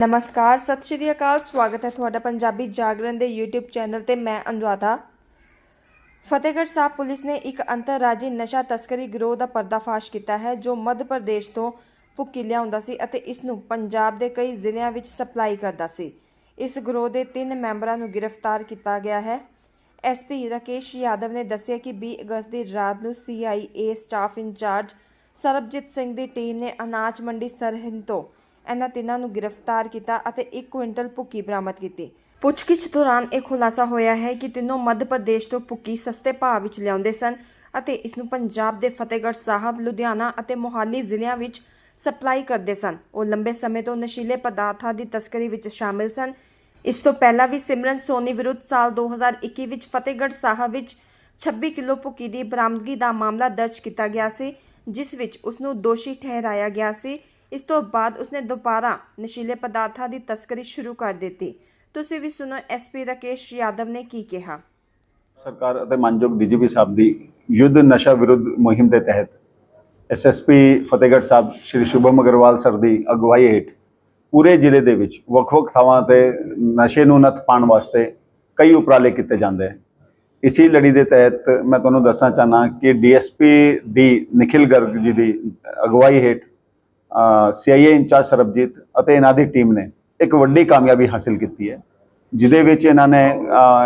ਨਮਸਕਾਰ, ਸਤਿ ਸ਼੍ਰੀ ਅਕਾਲ, ਸਵਾਗਤ ਹੈ ਤੁਹਾਡਾ ਪੰਜਾਬੀ ਜਾਗਰਣ ਦੇ YouTube ਚੈਨਲ ਤੇ ਮੈਂ ਅਨੁਰਾਧਾ। ਫਤਿਹਗੜ੍ਹ ਸਾਹਿਬ ਪੁਲਿਸ ਨੇ ਇੱਕ ਅੰਤਰਰਾਜੀ ਨਸ਼ਾ ਤਸਕਰੀ ਗਿਰੋਹ ਦਾ ਪਰਦਾਫਾਸ਼ ਕੀਤਾ ਹੈ, ਜੋ ਮੱਧ ਪ੍ਰਦੇਸ਼ ਤੋਂ ਭੁੱਕੀ ਲਿਆਉਂਦਾ ਸੀ ਅਤੇ ਇਸ ਨੂੰ ਪੰਜਾਬ ਦੇ ਕਈ ਜ਼ਿਲ੍ਹਿਆਂ ਵਿੱਚ ਸਪਲਾਈ ਕਰਦਾ ਸੀ। ਇਸ ਗਿਰੋਹ ਦੇ ਤਿੰਨ ਮੈਂਬਰਾਂ ਨੂੰ ਗ੍ਰਿਫਤਾਰ ਕੀਤਾ ਗਿਆ ਹੈ। ਐਸਪੀ ਰਾਕੇਸ਼ ਯਾਦਵ ਨੇ ਦੱਸਿਆ ਕਿ 20 ਅਗਸਤ ਦੀ ਰਾਤ ਨੂੰ CIA staff incharge Sarabjit Singh ਦੀ ਟੀਮ ਨੇ ਅਨਾਜ ਮੰਡੀ ਸਰਹਿੰਦ ਤੋਂ ਇਹਨਾਂ ਤਿੰਨਾਂ ਨੂੰ ਗ੍ਰਿਫਤਾਰ ਕੀਤਾ ਅਤੇ 1 ਕੁਇੰਟਲ ਭੁੱਕੀ ਬਰਾਮਦ ਕੀਤੀ। ਪੁੱਛਗਿੱਛ ਦੌਰਾਨ ਇਹ ਖੁਲਾਸਾ ਹੋਇਆ ਹੈ ਕਿ ਤਿੰਨੋਂ ਮੱਧ ਪ੍ਰਦੇਸ਼ ਤੋਂ ਭੁੱਕੀ ਸਸਤੇ ਭਾਅ ਵਿੱਚ ਲਿਆਉਂਦੇ ਸਨ ਅਤੇ ਇਸ ਨੂੰ ਪੰਜਾਬ ਦੇ ਫਤਿਹਗੜ੍ਹ ਸਾਹਿਬ, ਲੁਧਿਆਣਾ ਅਤੇ ਮੋਹਾਲੀ ਜ਼ਿਲ੍ਹਿਆਂ ਵਿੱਚ ਸਪਲਾਈ ਕਰਦੇ ਸਨ। ਉਹ ਲੰਬੇ ਸਮੇਂ ਤੋਂ ਨਸ਼ੀਲੇ ਪਦਾਰਥਾਂ ਦੀ ਤਸਕਰੀ ਵਿੱਚ ਸ਼ਾਮਿਲ ਸਨ। ਇਸ ਤੋਂ ਪਹਿਲਾਂ ਵੀ ਸਿਮਰਨ ਸੋਨੀ ਵਿਰੁੱਧ ਸਾਲ 2021 ਵਿੱਚ ਫਤਿਹਗੜ੍ਹ ਸਾਹਿਬ ਵਿੱਚ 26 ਕਿਲੋ ਭੁੱਕੀ ਦੀ ਬਰਾਮਦਗੀ ਦਾ ਮਾਮਲਾ ਦਰਜ ਕੀਤਾ ਗਿਆ ਸੀ, ਜਿਸ ਵਿੱਚ ਉਸ ਨੂੰ ਦੋਸ਼ੀ ਠਹਿਰਾਇਆ ਗਿਆ ਸੀ। ਇਸ ਤੋਂ ਬਾਅਦ ਉਸਨੇ ਦੁਬਾਰਾ ਨਸ਼ੀਲੇ ਪਦਾਰਥਾਂ ਦੀ ਤਸਕਰੀ ਸ਼ੁਰੂ ਕਰ ਦਿੱਤੀ। ਤੁਸੀਂ ਵੀ ਸੁਣੋ ਐਸਪੀ ਰਾਕੇਸ਼ ਯਾਦਵ ਨੇ ਕੀ ਕਿਹਾ? ਸਰਕਾਰ ਅਤੇ ਮਾਨਯੋਗ ਡੀਜੀਪੀ ਸਾਹਿਬ ਦੀ ਯੁੱਧ ਨਸ਼ਾ ਵਿਰੁੱਧ ਮੁਹਿੰਮ ਦੇ ਤਹਿਤ ਐਸਐਸਪੀ ਫਤਿਹਗੜ੍ਹ ਸਾਹਿਬ ਸ਼੍ਰੀ ਸ਼ੁਭਮ ਅਗਰਵਾਲ ਸਰ ਦੀ ਅਗਵਾਈ ਹੇਠ ਪੂਰੇ ਜ਼ਿਲ੍ਹੇ ਦੇ ਵਿੱਚ ਵੱਖ-ਵੱਖ ਥਾਵਾਂ ਤੇ ਨਸ਼ੇ ਨੂੰ ਨੱਥ ਪਾਉਣ ਵਾਸਤੇ ਕਈ ਉਪਰਾਲੇ ਕੀਤੇ ਜਾਂਦੇ ਹਨ ਇਸੀ ਲੜੀ ਦੇ ਤਹਿਤ ਮੈਂ ਤੁਹਾਨੂੰ ਦੱਸਣਾ ਚਾਹਨਾ ਕਿ ਡੀਐਸਪੀ ਦੀ ਨਿਖਿਲ ਗਰਗ ਜੀ ਦੀ ਅਗਵਾਈ ਹੇਠ ਸੀਆਈਏ ਇੰਚਾਰਜ ਸਰਬਜੀਤ ਅਤੇ ਇਹਨਾਂ ਦੀ ਟੀਮ ਨੇ ਇੱਕ ਵੱਡੀ ਕਾਮਯਾਬੀ ਹਾਸਲ ਕੀਤੀ ਹੈ, ਜਿਹਦੇ ਵਿੱਚ ਇਹਨਾਂ ਨੇ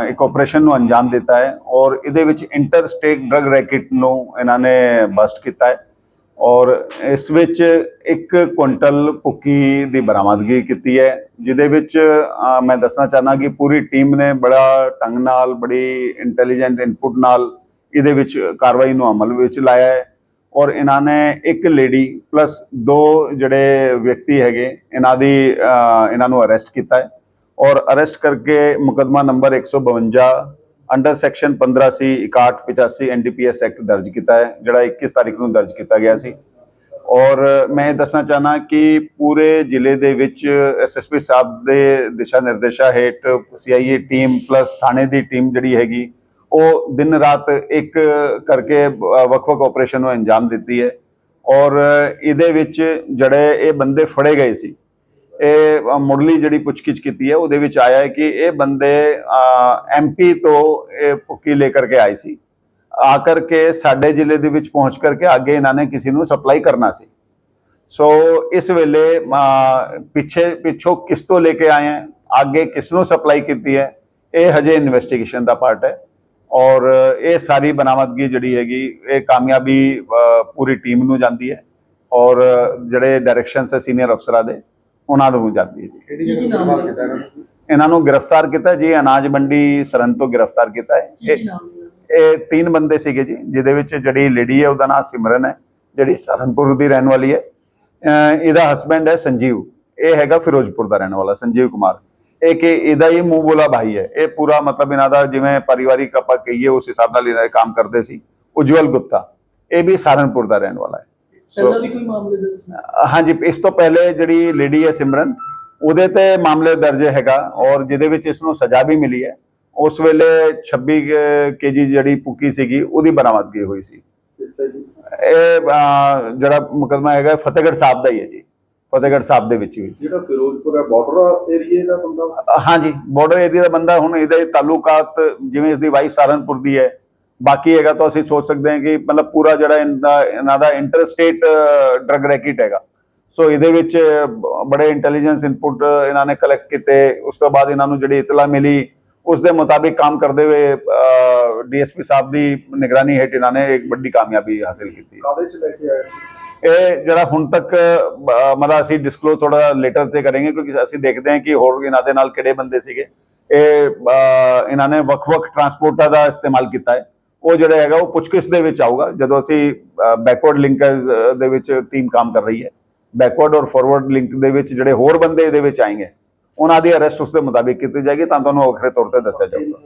ਇੱਕ ਆਪਰੇਸ਼ਨ ਨੂੰ ਅੰਜਾਮ ਦਿੱਤਾ ਹੈ ਔਰ ਇਹਦੇ ਵਿੱਚ ਇੰਟਰ ਸਟੇਟ ਡਰਗ ਰੈਕੇਟ ਨੂੰ ਇਹਨਾਂ ਨੇ ਬਸਟ ਕੀਤਾ ਹੈ ਔਰ ਇਸ ਵਿੱਚ ਇੱਕ ਕੁਇੰਟਲ ਭੁੱਕੀ ਦੀ ਬਰਾਮਦਗੀ ਕੀਤੀ ਹੈ, ਜਿਹਦੇ ਵਿੱਚ ਮੈਂ ਦੱਸਣਾ ਚਾਹਨਾ ਕਿ ਪੂਰੀ ਟੀਮ ਨੇ ਬੜਾ ਢੰਗ ਨਾਲ, ਬੜੀ ਇੰਟੈਲੀਜੈਂਟ ਇਨਪੁਟ ਨਾਲ ਇਹਦੇ ਵਿੱਚ ਕਾਰਵਾਈ ਨੂੰ ਅਮਲ ਵਿੱਚ ਲਾਇਆ ਹੈ। ਔਰ ਇਹਨਾਂ ਨੇ ਇੱਕ ਲੇਡੀ ਪਲੱਸ ਦੋ ਜਿਹੜੇ ਵਿਅਕਤੀ ਹੈਗੇ, ਇਹਨਾਂ ਦੀ ਇਹਨਾਂ ਨੂੰ ਅਰੈਸਟ ਕੀਤਾ ਹੈ। ਔਰ ਅਰੈਸਟ ਕਰਕੇ ਮੁਕਦਮਾ number 152 under section 15 C 6185 NDPS act ਦਰਜ ਕੀਤਾ ਹੈ, ਜਿਹੜਾ 21 ਤਾਰੀਖ ਨੂੰ ਦਰਜ ਕੀਤਾ ਗਿਆ ਸੀ। ਔਰ ਮੈਂ ਇਹ ਦੱਸਣਾ ਚਾਹਨਾ ਕਿ ਪੂਰੇ ਜ਼ਿਲ੍ਹੇ ਦੇ ਵਿੱਚ ਐਸਐਸਪੀ ਸਾਹਿਬ ਦੇ ਦਿਸ਼ਾ ਨਿਰਦੇਸ਼ਾਂ ਹੇਠ ਸੀਆਈਏ ਟੀਮ ਪਲੱਸ ਥਾਣੇ ਦੀ ਟੀਮ ਜਿਹੜੀ ਹੈਗੀ ਉਹ ਦਿਨ ਰਾਤ ਇੱਕ ਕਰਕੇ ਵੱਖ-ਵੱਖ ਆਪਰੇਸ਼ਨ ਨੂੰ ਅੰਜਾਮ ਦਿੱਤੀ ਹੈ। ਔਰ ਇਹਦੇ ਵਿੱਚ ਜਿਹੜੇ ਇਹ ਬੰਦੇ ਫੜੇ ਗਏ ਸੀ ਇਹ ਅ, ਮੁੱਢਲੀ ਜਿਹੜੀ ਪੁੱਛਗਿੱਛ ਕੀਤੀ ਹੈ ਉਹਦੇ ਵਿੱਚ ਆਇਆ ਹੈ ਕਿ ਇਹ ਬੰਦੇ ਐਮਪੀ ਤੋਂ ਇਹ ਭੁੱਕੀ ਲੈ ਕਰਕੇ ਆਏ ਸੀ। ਆ ਕਰਕੇ ਸਾਡੇ ਜ਼ਿਲ੍ਹੇ ਦੇ ਵਿੱਚ ਪਹੁੰਚ ਕਰਕੇ ਅੱਗੇ ਇਹਨਾਂ ਨੇ ਕਿਸੇ ਨੂੰ ਸਪਲਾਈ ਕਰਨਾ ਸੀ। ਸੋ ਇਸ ਵੇਲੇ ਪਿੱਛੇ ਪਿੱਛੋਂ ਕਿਸ ਤੋਂ ਲੈ ਕੇ ਆਏ ਹੈ? ਅੱਗੇ ਕਿਸ ਨੂੰ ਸਪਲਾਈ ਕੀਤੀ ਹੈ? ਇਹ ਹਜੇ ਇਨਵੈਸਟੀਗੇਸ਼ਨ ਦਾ ਪਾਰਟ ਹੈ। ਔਰ ਇਹ ਸਾਰੀ ਬਰਾਮਦਗੀ ਜਿਹੜੀ ਹੈਗੀ ਇਹ ਕਾਮਯਾਬੀ ਪੂਰੀ ਟੀਮ ਨੂੰ ਜਾਂਦੀ ਹੈ। ਔਰ ਜਿਹੜੇ ਡਾਇਰੈਕਸ਼ਨਸ ਹੈ ਸੀਨੀਅਰ ਅਫਸਰਾਂ ਦੇ ਉਹਨਾਂ ਨੂੰ ਜਾਂਦੀ ਹੈ ਜੀ। ਇਹਨਾਂ ਨੂੰ? ਗ੍ਰਿਫਤਾਰ ਕੀਤਾ ਜੀ ਅਨਾਜ ਮੰਡੀ ਸਰੰਦ ਤੋਂ ਗ੍ਰਿਫਤਾਰ ਕੀਤਾ ਹੈ। ਇਹ ਇਹ ਤਿੰਨ ਬੰਦੇ ਸੀਗੇ ਜੀ ਜਿਹਦੇ ਵਿੱਚ ਜਿਹੜੀ ਲੇਡੀ ਹੈ ਉਹਦਾ ਨਾਮ ਸਿਮਰਨ ਹੈ ਜਿਹੜੀ ਸਹਾਰਨਪੁਰ ਦੀ ਰਹਿਣ ਵਾਲੀ ਹੈ। ਇਹਦਾ ਹਸਬੰਡ ਹੈ ਸੰਜੀਵ। ਇਹ ਹੈਗਾ ਫਿਰੋਜ਼ਪੁਰ ਦਾ ਰਹਿਣ ਵਾਲਾ ਸੰਜੀਵ ਕੁਮਾਰ। ਇਹ ਕਿ ਇਹਦਾ ਹੀ ਮੂੰਹ ਬੋਲਾ ਭਾਈ ਹੈ। ਇਹ ਪੂਰਾ ਮਤਲਬ ਇਹਨਾਂ ਦਾ ਜਿਵੇਂ ਪਰਿਵਾਰਿਕ ਆਪਾਂ ਕਹੀਏ ਉਸ ਹਿਸਾਬ ਨਾਲ ਇਹਨਾਂ ਕੰਮ ਕਰਦੇ ਸੀ। ਉਜਵਲ ਗੁਪਤਾ ਇਹ ਵੀ ਸਹਾਰਨਪੁਰ ਦਾ ਰਹਿਣ ਵਾਲਾ ਹੈ। ਪਹਿਲਾਂ ਵੀ ਕੋਈ ਮਾਮਲੇ ਦਰਜ ਹਾਂਜੀ ਇਸ ਤੋਂ ਪਹਿਲੇ ਜਿਹੜੀ ਲੇਡੀ ਹੈ ਸਿਮਰਨ ਉਹਦੇ ਤੇ ਮਾਮਲੇ ਦਰਜ ਹੈਗਾ ਔਰ ਜਿਹਦੇ ਵਿੱਚ ਇਸ ਨੂੰ ਸਜ਼ਾ ਵੀ ਮਿਲੀ ਹੈ। ਉਸ ਵੇਲੇ 26 ਕੇਜੀ ਜਿਹੜੀ ਪੁੱਕੀ ਸੀਗੀ ਉਹਦੀ ਬਰਾਮਦਗੀ ਹੋਈ ਸੀ। ਇਹ ਜਿਹੜਾ ਮੁਕਦਮਾ ਹੈਗਾ ਫਤਿਹਗੜ੍ਹ ਸਾਹਿਬ ਦਾ ਹੀ ਹੈ ਜੀ। ਫਤਿਹਗੜ੍ਹ ਸਾਹਿਬ ਦੇ ਵਿੱਚ ਹੀ। ਹੋਈ ਸੀ ਜਿਹੜਾ ਫਿਰੋਜ਼ਪੁਰ ਹੈ ਬਾਰਡਰ ਏਰੀਏ ਦਾ ਬੰਦਾ? ਹਾਂਜੀ ਬਾਰਡਰ ਏਰੀਆ ਦਾ ਬੰਦਾ ਹੁਣ ਇਹਦੇ ਤਾਲੁਕਾਤ ਜਿਵੇਂ ਇਸ ਦੀ ਵਾਈਫ ਸਹਾਰਨਪੁਰ ਦੀ ਹੈ। ਬਾਕੀ ਹੈਗਾ ਤਾਂ ਅਸੀਂ ਸੋਚ ਸਕਦੇ ਹਾਂ ਕਿ ਮਤਲਬ ਪੂਰਾ ਜਿਹੜਾ ਇਹਨਾਂ ਦਾ ਇੰਟਰਸਟੇਟ ਡਰਗ ਰੈਕੇਟ ਹੈਗਾ। ਸੋ ਇਹਦੇ ਵਿੱਚ ਬੜੇ ਇੰਟੈਲੀਜੈਂਸ ਇਨਪੁਟ ਇਹਨਾਂ ਨੇ ਕਲੈਕਟ ਕੀਤੇ। ਉਸ ਤੋਂ ਬਾਅਦ ਇਹਨਾਂ ਨੂੰ ਜਿਹੜੀ ਇਤਲਾ ਮਿਲੀ ਉਸ ਦੇ ਮੁਤਾਬਿਕ ਕੰਮ ਕਰਦੇ ਹੋਏ ਡੀਐਸਪੀ ਸਾਹਿਬ ਦੀ ਨਿਗਰਾਨੀ ਹੇਠ ਇਹਨਾਂ ਨੇ ਇੱਕ ਵੱਡੀ ਕਾਮਯਾਬੀ ਹਾਸਲ ਕੀਤੀ। ਕਾਹਦੇ ਚ ਲੈ ਕੇ ਆਏ ਸੀ? ਇਹ ਜਿਹੜਾ ਹੁਣ ਤੱਕ ਮਤਲਬ ਅਸੀਂ ਡਿਸਕਲੋਜ਼ ਥੋੜਾ ਲੇਟਰ ਤੇ ਕਰਾਂਗੇ, ਕਿਉਂਕਿ ਅਸੀਂ ਦੇਖਦੇ ਹਾਂ ਕਿ ਹੋਰ ਇਹਨਾਂ ਦੇ ਨਾਲ ਕਿਹੜੇ ਬੰਦੇ ਸੀਗੇ। ਇਹ ਇਹਨਾਂ ਨੇ ਵੱਖ-ਵੱਖ ਟਰਾਂਸਪੋਰਟਾਂ ਦਾ ਇਸਤੇਮਾਲ ਕੀਤਾ ਹੈ। ਉਹ ਜਿਹੜਾ ਹੈਗਾ, ਉਹ ਪੁੱਛਗਿੱਛ ਦੇ ਵਿੱਚ ਆਊਗਾ, ਜਦੋਂ ਅਸੀਂ ਬੈਕਵਰਡ ਲਿੰਕਰਸ ਦੇ ਵਿੱਚ ਟੀਮ ਕੰਮ ਕਰ ਰਹੀ ਹੈ। ਬੈਕਵਰਡ ਔਰ ਫਾਰਵਰਡ ਲਿੰਕ ਦੇ ਵਿੱਚ ਜਿਹੜੇ ਹੋਰ ਬੰਦੇ ਇਹਦੇ ਵਿੱਚ ਆਏਗੇ, ਉਹਨਾਂ ਦੀ ਅਰੈਸਟ ਉਸ ਦੇ ਮੁਤਾਬਿਕ ਕੀਤੀ ਜਾਏਗੀ, ਤਾਂ ਤੁਹਾਨੂੰ ਵੱਖਰੇ ਤੌਰ ਤੇ ਦੱਸਿਆ ਜਾਊਗਾ।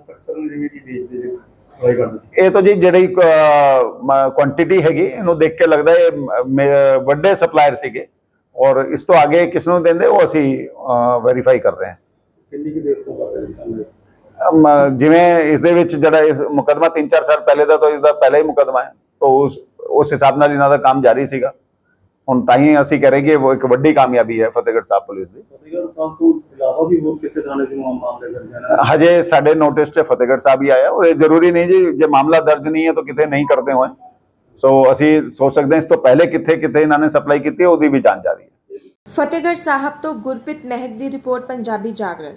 ਇਹ ਤਾਂ ਜੀ ਜਿਹੜੀ ਕੁਆਂਟੀਟੀ ਹੈਗੀ ਇਹਨੂੰ ਦੇਖ ਕੇ ਲੱਗਦਾ ਇਹ ਵੱਡੇ ਸਪਲਾਇਰ ਸੀਗੇ। ਔਰ ਇਸ ਤੋਂ ਅੱਗੇ ਕਿਸ ਨੂੰ ਦਿੰਦੇ ਉਹ ਅਸੀਂ ਵੈਰੀਫਾਈ ਕਰ ਰਹੇ ਹਾਂ। ਕਿੰਨੀ ਕੁ ਦੇਰ ਤੋਂ ਜਿਵੇਂ ਇਸ ਦੇ ਵਿੱਚ ਜਿਹੜਾ ਇਸ ਮੁਕਦਮਾ 3-4 ਸਾਲ ਪਹਿਲੇ ਦਾ ਤਾਂ ਇਸਦਾ ਪਹਿਲਾ ਹੀ ਮੁਕਦਮਾ ਹੈ। ਤਾਂ ਉਸ ਉਸ ਹਿਸਾਬ ਨਾਲ ਇਹਨਾਂ ਦਾ ਕੰਮ ਜਾਰੀ ਸੀਗਾ। ਹੁਣ ਤਾਂ ਹੀ ਅਸੀਂ ਕਹਿ ਰਹੇ ਕਿ ਉਹ ਇੱਕ ਵੱਡੀ ਕਾਮਯਾਬੀ ਹੈ ਫਤਿਹਗੜ੍ਹ ਸਾਹਿਬ ਪੁਲਿਸ ਦੀ। ਫਤਿਹਗੜ੍ਹ ਸਾਹਿਬ ਤੋਂ ਇਲਾਵਾ ਵੀ ਹੋਰ ਕਿਸੇ ਥਾਣੇ ਦੇ ਮਾਮ- ਮਾਮਲੇ ਦਰਜ ਹਨ ਹਜੇ ਸਾਡੇ ਨੋਟਿਸ 'ਚ ਫਤਿਹਗੜ੍ਹ ਸਾਹਿਬ ਹੀ ਆਇਆ। ਔਰ ਇਹ ਜ਼ਰੂਰੀ ਨਹੀਂ ਜੀ ਜੇ ਮਾਮਲਾ ਦਰਜ ਨਹੀਂ ਹੈ ਤਾਂ ਕਿਤੇ ਨਹੀਂ ਕਰਦੇ ਹੋਏ। ਸੋ ਅਸੀਂ ਸੋਚ ਸਕਦੇ ਹਾਂ ਇਸ ਤੋਂ ਪਹਿਲੇ ਕਿੱਥੇ ਕਿੱਥੇ ਇਹਨਾਂ ਨੇ ਸਪਲਾਈ ਕੀਤੀ ਉਹਦੀ ਵੀ ਜਾਂਚ ਜਾਰੀ ਹੈ। ਫਤਿਹਗੜ੍ਹ ਸਾਹਿਬ ਤੋਂ ਗੁਰਪ੍ਰੀਤ ਮਹਿਕ ਦੀ ਰਿਪੋਰਟ ਪੰਜਾਬੀ ਜਾਗਰਣ।